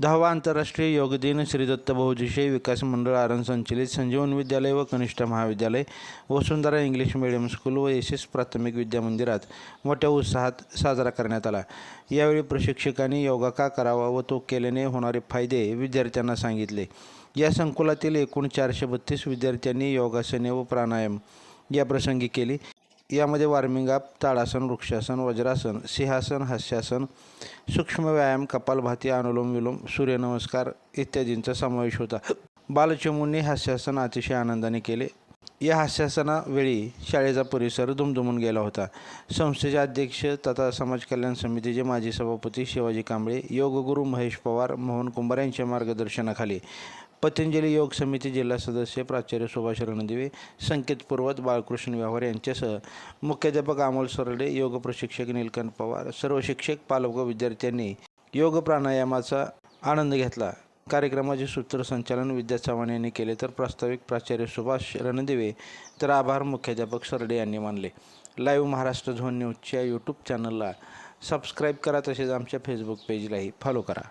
दहावा आंतरराष्ट्रीय योग दिन श्री दत्त बहुउद्देशीय विकास मंडळ आरण संचलित संजीवन विद्यालय व कनिष्ठ महाविद्यालय वसुंधरा इंग्लिश मिडियम स्कूल व एस एस प्राथमिक विद्या मंदिरात मोठ्या उत्साहात साजरा करण्यात आला. यावेळी प्रशिक्षकांनी योगा का करावा व तो केल्याने होणारे फायदे विद्यार्थ्यांना सांगितले. या संकुलातील एकूण चारशे बत्तीस विद्यार्थ्यांनी योगासने व प्राणायाम या प्रसंगी केली. यामध्ये वॉर्मिंग अप ताडासन वृक्षासन वज्रासन सिंहासन हास्यासन सूक्ष्म व्यायाम कपालभाती अनुलोम विलोम सूर्यनमस्कार इत्यादींचा समावेश होता. बालचमूंनी हास्यासन अतिशय आनंदाने केले. या हास्यासनावेळी शाळेचा परिसर दुमदुमून गेला होता. संस्थेचे अध्यक्ष तथा समाज कल्याण समितीचे माजी सभापती शिवाजी कांबळे योगगुरू महेश पवार मोहन कुंभार यांच्या मार्गदर्शनाखाली पतंजली योग समिती जिल्हा सदस्य प्राचार्य सुभाष रणदिवे संकेत पूर्वत बाळकृष्ण व्यवहार यांच्यासह मुख्याध्यापक अमोल सरडे योग प्रशिक्षक नीलकंठ पवार सर्व शिक्षक पालक विद्यार्थ्यांनी योग प्राणायामाचा आनंद घेतला. कार्यक्रमाचे सूत्रसंचालन विद्या चव्हाण यांनी केले तर प्रास्ताविक प्राचार्य सुभाष रणदिवे तर आभार मुख्याध्यापक सरडे यांनी मानले. लाईव्ह महाराष्ट्र झोन न्यूजच्या यूट्यूब चॅनलला सबस्क्राईब करा तसेच आमच्या फेसबुक पेजलाही फॉलो करा.